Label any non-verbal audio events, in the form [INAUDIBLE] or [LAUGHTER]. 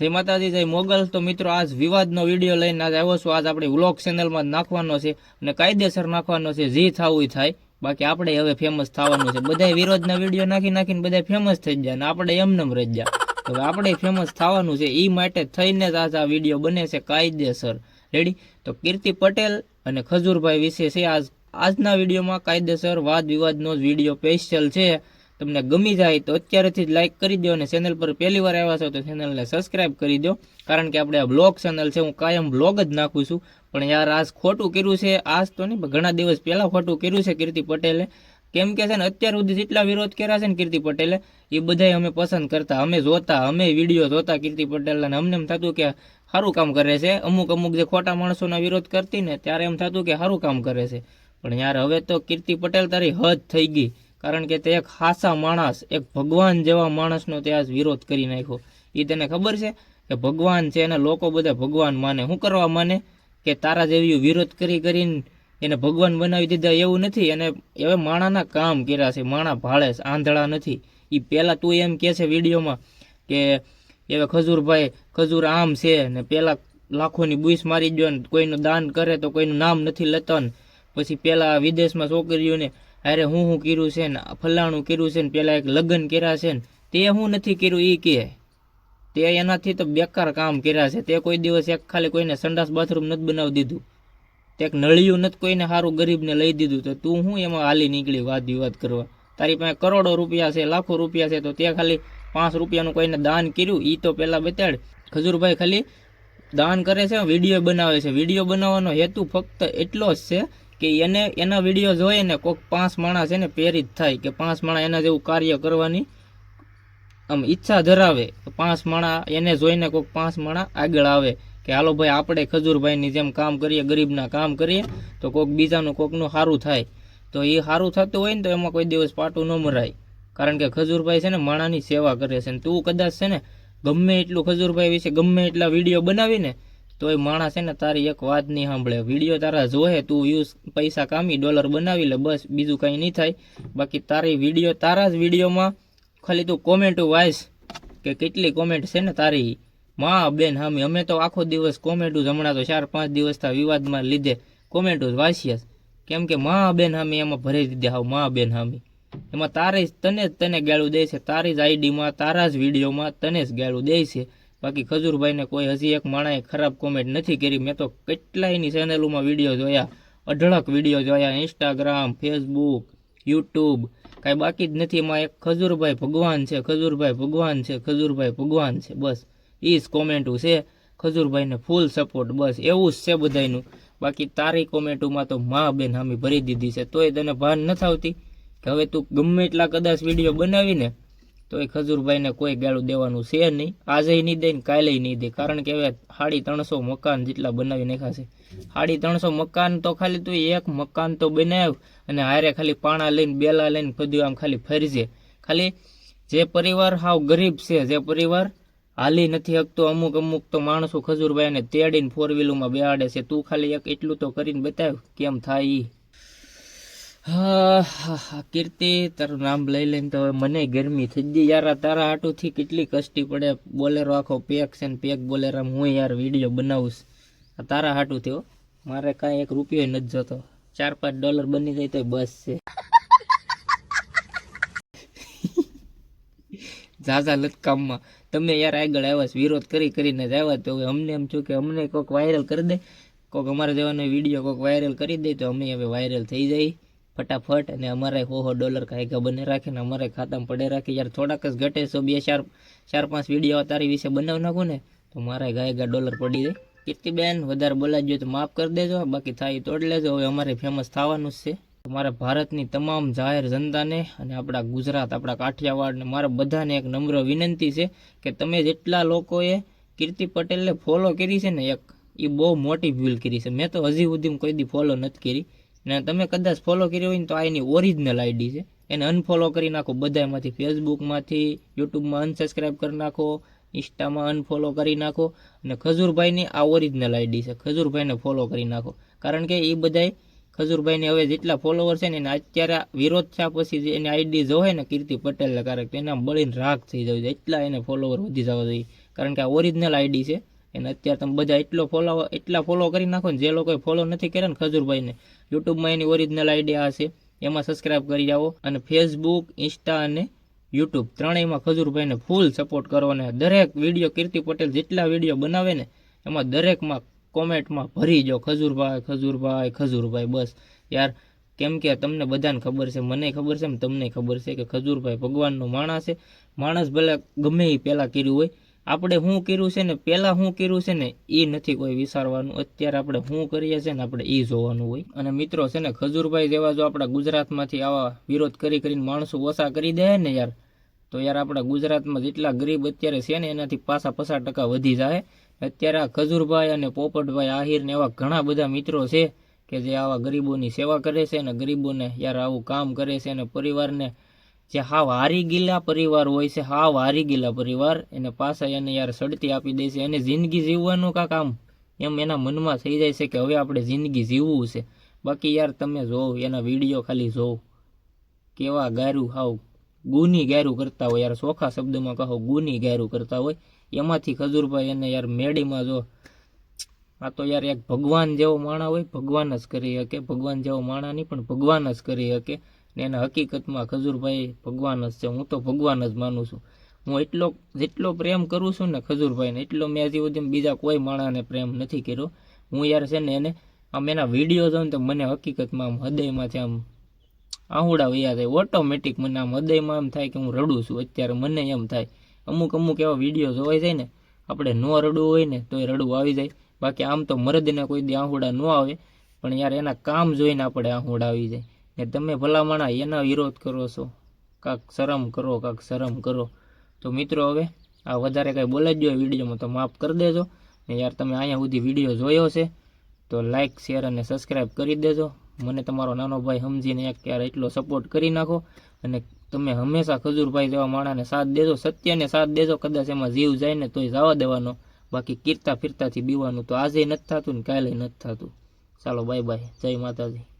જય માતાજી, જય મોગલ. તો મિત્રો, આજ વિવાદનો વીડિયો લઈને આજ આવ્યો છું. આજ આપણે વ્લોગ ચેનલમાં નાખવાનો છે અને કાયદેસર નાખવાનો છે. જે થવું થાય. બાકી આપણે હવે ફેમસ થવાનું છે. બધા વિરોધના વીડિયો નાખી નાખીને બધા ફેમસ થઈ જાય ને આપણે એમનેમ રહી જાય હવે આપણે ફેમસ થવાનું છે. એ માટે થઈને જ આજ આ વીડિયો બને છે કાયદેસર. રેડી તો કીર્તિ પટેલ અને ખજૂરભાઈ વિશે છે. આજ, આજના વિડીયોમાં કાયદેસર વાદ વિવાદનો જ વીડિયો સ્પેશિયલ છે. તમને ગમી જાય તો અત્યારેથી જ લાઈક કરી દો અને ચેનલ પર પહેલી વાર આવ્યા છો તો ચેનલને સબસ્ક્રાઇબ કરી દો. કારણ કે આપણે આ બ્લોગ ચેનલ છે, હું કાયમ બ્લોગ જ નાખું છું. પણ યાર આજ ખોટું કર્યું છે, આજ તો નહીં ઘણા દિવસ પહેલાં ખોટું કર્યું છે કીર્તિ પટેલે. કેમ કે છે ને, અત્યાર સુધી જેટલા વિરોધ કર્યા છે ને કીર્તિ પટેલે, એ બધાય અમે પસંદ કરતા, અમે જોતા, અમે વીડિયો જોતા કીર્તિ પટેલના અને અમને એમ થતું કે સારું કામ કરે છે. અમુક અમુક જે ખોટા માણસોના વિરોધ કરતી ને ત્યારે એમ થતું કે સારું કામ કરે છે. પણ યાર હવે તો કીર્તિ પટેલ તારી હદ થઈ ગઈ. કારણ કે તે એક હાસા માણસ, એક ભગવાન જેવા માણસનો તે આજ વિરોધ કરી નાખ્યો. એ તને ખબર છે કે ભગવાન છે અને લોકો બધા ભગવાન માને. શું કરવા માને? કે તારા જેવી વિરોધ કરી કરીને એને ભગવાન બનાવી દીધા એવું નથી. અને હવે માણાના કામ કર્યા છે. માણા ભાળે આંધળા નથી. એ પહેલાં તું એમ કહે છે વિડીયોમાં કે હવે ખજૂરભાઈ, ખજૂર આમ છે ને પહેલાં લાખોની બુઈસ મારી ગયો ને કોઈનું દાન કરે તો કોઈનું નામ નથી લેતા ને. પછી પહેલાં વિદેશમાં છોકરીઓને અરે હું હું કર્યું છે ને, ફલાણું કર્યું છે ને, પેલા એક લગ્ન કર્યા છે ને, તે હું નથી કર્યું એ કહે. તે એનાથી તો બેકાર કામ કર્યા છે. તે કોઈ દિવસ એક ખાલી કોઈને સંડાસ બાથરૂમ નથી બનાવી દીધું. તે એક નળિયું નથી કોઈને સારું ગરીબને લઈ દીધું. તો તું હું એમાં હાલી નીકળી વાદ વિવાદ કરવા? તારી પાસે કરોડો રૂપિયા છે, લાખો રૂપિયા છે, તો તે ખાલી પાંચ રૂપિયાનું કોઈને દાન કર્યું? એ તો પહેલાં બતાડ. ખજૂરભાઈ ખાલી દાન કરે છે, વીડિયો બનાવે છે. વીડિયો બનાવવાનો હેતુ ફક્ત એટલો જ છે કે એને, એના વીડિયો જોઈએ ને કોઈક પાંચ માણસ એને પ્રેરિત થાય કે પાંચ માણસ એના જેવું કાર્ય કરવાની આમ ઈચ્છા ધરાવે. પાંચ માણા એને જોઈને કોઈક પાંચ માણા આગળ આવે કે હાલો ભાઈ આપણે ખજૂરભાઈની જેમ કામ કરીએ, ગરીબના કામ કરીએ, તો કોઈક બીજાનું કોકનું સારું થાય. તો એ સારું થતું હોય ને તો એમાં કોઈ દિવસ પાટું ન મરાય. કારણ કે ખજૂરભાઈ છે ને માણાની સેવા કરે છે ને તું કદાચ છે ને ગમે એટલું ખજૂરભાઈ વિશે ગમે એટલા વીડિયો બનાવીને તો એ માણસ છે ને તારી એક વાત નહીં સાંભળે. વીડિયો તારા જોહે, તું યુઝ પૈસા કામી ડોલર બનાવી લે, બસ, બીજું કંઈ નહીં થાય. બાકી તારી વીડિયો તારા જ વિડીયોમાં ખાલી તું કોમેન્ટ વાંચ કે કેટલી કોમેન્ટ છે ને તારી. માં, બેન, હામી, અમે તો આખો દિવસ કોમેન્ટો જ હમણાં તો ચાર પાંચ દિવસના વિવાદમાં લીધે કોમેન્ટો જ વાંચીએ જ. કેમ કે માં, બેન, હામી, એમાં ભરી દીધે હાવમાં, બેન, હામી. એમાં તારે જ, તને જ તને ગાળું દે છે. તારી જ આઈડીમાં તારા જ વિડીયોમાં તને જ ગાળું દે છે. બાકી ખજૂરભાઈને કોઈ હજી એક માણાએ ખરાબ કોમેન્ટ નથી કરી. મેં તો કેટલાયની ચેનલોમાં વીડિયો જોયા. અઢળક વીડિયો જોયા. ઇન્સ્ટાગ્રામ ફેસબુક યુટ્યુબ કાંઈ બાકી જ નથી. એમાં એક ખજૂરભાઈ ભગવાન છે, ખજૂરભાઈ ભગવાન છે, ખજૂરભાઈ ભગવાન છે. બસ એ જ કોમેન્ટો છે. ખજૂરભાઈને ફૂલ સપોર્ટ બસ, એવું જ છે બધાયનું. બાકી તારી કોમેન્ટોમાં તો મા બેન હામી ભરી દીધી છે. તોય તને ભાન નથી આવતી કે હવે તું ગમે એટલા કદાચ વીડિયો બનાવીને તો એ ખજૂરભાઈને કોઈ ગાળું દેવાનું છે નહીં. આજે નહીં દે ને કાલે નહીં દે. કારણ કે હવે સાડી ત્રણસો મકાન જેટલા બનાવી નાખ્યા છે. સાડી ત્રણસો મકાન તો ખાલી તું એક મકાન તો બનાવ અને હારે ખાલી પાણા લઈને, બેલા લઈને બધું આમ ખાલી ફરજે. ખાલી જે પરિવાર હાવ ગરીબ છે, જે પરિવાર હાલી નથી શકતો. અમુક અમુક તો માણસો ખજૂરભાઈને તેડીને ફોર વ્હીલરમાં બેહાડે છે. તું ખાલી એક એટલું તો કરીને બતાવ, કેમ થાય હા કીર્તિ, તારું નામ લઈ લઈને તો મને ગરમી થઈ ગઈ. યાર તારા હાટુથી કેટલી કષ્ટી પડે. બોલેરો આખો પેક છે ને પેક બોલેરામાં હું યાર વીડિયો બનાવું આ તારા હાટું થયો મારે કાંઈ એક રૂપિયો નથી જતો. ચાર પાંચ ડોલર બની જાય તો બસ છે. [LAUGHS] ઝાઝા લટકામમાં તમે યાર આગળ આવ્યા વિરોધ કરી કરીને જ આવ્યા તો હવે અમને એમ છું કે અમને કોઈક વાયરલ કરી દે. કોઈક અમારા જેવાનો વીડિયો કોઈક વાયરલ કરી દે તો અમે હવે વાયરલ થઈ જાય ફટાફટ અને અમારે હો હો ડોલર કાયગા બને રાખે ને અમારે ખાતામાં પડે રાખે. યાર થોડાક જ ઘટે સો બે, ચાર ચાર, પાંચ વીડિયો તારી વિશે બનાવી નાખું ને, તો મારે ગાયગા ડોલર પડી જાય. કીર્તિબેન વધારે બોલાજો તો માફ કરી દેજો બાકી થાય તોડ લેજો. હવે અમારે ફેમસ થવાનું જ છે. મારા ભારતની તમામ જાહેર જનતાને અને આપણા ગુજરાત, આપણા કાઠિયાવાડને, મારા બધાને એક નમ્ર વિનંતી છે કે તમે જેટલા લોકોએ કીર્તિ પટેલને ફોલો કરી છે ને એક, એ બહુ મોટી ભૂલ કરી છે. મેં તો હજી સુધી કોઈ દી ફોલો નથી કરી. ને તમે કદાચ ફોલો કર્યો હોય ને તો આ એની ઓરિજિનલ આઈડી છે. એને અનફોલો કરી નાખો બધામાંથી ફેસબુકમાંથી યુટ્યુબમાં અનસબસ્ક્રાઈબ કરી નાખો ઇન્સ્ટામાં અનફોલો કરી નાખો અને ખજૂરભાઈની આ ઓરિજિનલ આઈડી છે. ખજૂરભાઈને ફોલો કરી નાખો. કારણ કે એ બધાય ખજૂરભાઈને હવે જેટલા ફોલોવર છે ને એને અત્યારે વિરોધ થયા પછી જે એની આઈડી જોવે ને કીર્તિ પટેલને કારક તો એના બળીને રાખ થઈ જવું જોઈએ એટલા એને ફોલોવર વધી જવા જોઈએ. કારણ કે આ ઓરિજિનલ આઈડી છે. એને અત્યારે તમે બધા એટલો ફોલો એટલા ફોલો કરી નાખો ને જે લોકોએ ફોલો નથી કર્યા ને ખજૂરભાઈને. યુટ્યુબમાં એની ઓરિજિનલ આઈડિયા હશે એમાં સબસ્ક્રાઇબ કરી જાઓ. અને ફેસબુક ઇન્સ્ટા અને યુટ્યુબ ત્રણેયમાં ખજૂરભાઈને ફૂલ સપોર્ટ કરો અને દરેક વીડિયો કીર્તિ પટેલ જેટલા વીડિયો બનાવે ને એમાં દરેકમાં કોમેન્ટમાં ભરી જાઓ ખજૂરભાઈ ખજૂરભાઈ ખજૂરભાઈ. બસ. યાર, કેમ કે તમને બધાને ખબર છે, મને ખબર છે તમને ખબર છે કે ખજૂરભાઈ ભગવાનનો માણસ છે. માણસ ભલે ગમે એ પહેલાં કર્યું હોય આપણે શું કર્યું છે ને? પહેલાં શું કર્યું છે ને? એ નથી કોઈ વિચારવાનું. અત્યારે આપણે શું કરીએ છીએ ને? આપણે એ જોવાનું હોય. અને મિત્રો છે ને, ખજૂરભાઈ જેવા જો આપણા ગુજરાતમાંથી આવા વિરોધ કરી કરીને માણસો ઓછા કરી દે ને યાર, તો યાર આપણા ગુજરાતમાં જેટલા ગરીબ અત્યારે છે ને, એનાથી પાછા પચાસ ટકા વધી જાય. અત્યારે આ ખજૂરભાઈ અને પોપટભાઈ આહિર ને એવા ઘણા બધા મિત્રો છે કે જે આવા ગરીબોની સેવા કરે છે અને ગરીબોને યાર આવું કામ કરે છે અને પરિવારને જે હાવ હારી ગીલા પરિવાર હોય છે, હાવ હારી ગીલા પરિવાર, એને પાછા એને યાર સડતી આપી દે છે. એને જિંદગી જીવવાનું કાંક આમ, એમ એના મનમાં થઈ જાય છે કે હવે આપણે જિંદગી જીવવું છે. બાકી યાર તમે જોવો એના વીડિયો ખાલી જોવો કેવા ગારું, હાવ ગુની ગારું કરતા હોય. યાર ચોખા શબ્દમાં કહો, ગુની ગારું કરતા હોય. એમાંથી ખજૂરભાઈ એને યાર મેડીમાં જો, આ તો યાર એક ભગવાન જેવો માણા હોય. ભગવાન જ કરી શકે, ભગવાન જેવો માણા નહીં, પણ ભગવાન જ કરી શકે. ને એના હકીકતમાં ખજૂરભાઈ ભગવાન જ છે. હું તો ભગવાન જ માનું છું. હું એટલો, જેટલો પ્રેમ કરું છું ને ખજૂરભાઈને, એટલો મેં હજી સુધી બીજા કોઈ માણાને પ્રેમ નથી કર્યો. હું યાર છે ને એને, આમ એના વીડિયો જોઉં તો મને હકીકતમાં આમ હૃદયમાંથી આમ આહુડા વૈયા થાય ઓટોમેટિક મને આમ હૃદયમાં એમ થાય કે હું રડું છું. અત્યારે મને એમ થાય. અમુક અમુક એવા વીડિયો જોવાય જાય ને, આપણે ન રડવું હોય ને તોય રડવું આવી જાય. બાકી આમ તો મરદને કોઈ દી આહુડા ન આવે. પણ યાર એના કામ જોઈને આપણે આહુડા આવી જાય. ને તમે ભલામણા એના વિરોધ કરો છો. કાંક શરમ કરો, કાંક શરમ કરો. તો મિત્રો હવે આ વધારે કાંઈ બોલે જ જોઈએ વિડીયોમાં, તો માફ કરી દેજો. ને યાર, તમે અહીંયા સુધી વીડિયો જોયો છે, તો લાઇક શેર અને સબસ્ક્રાઈબ કરી દેજો. મને તમારો નાનો ભાઈ સમજીને એક યાર એટલો સપોર્ટ કરી નાખો. અને તમે હંમેશા ખજૂરભાઈ જેવા માણાને સાથ દેજો, સત્યને સાથ દેજો. કદાચ એમાં જીવ જાય ને તોય જવા દેવાનો. બાકી કીર્તા ફિરતાથી બીવાનું તો આજે નથી થતું ને કાલે નથી થતું. ચાલો બાય બાય જય માતાજી.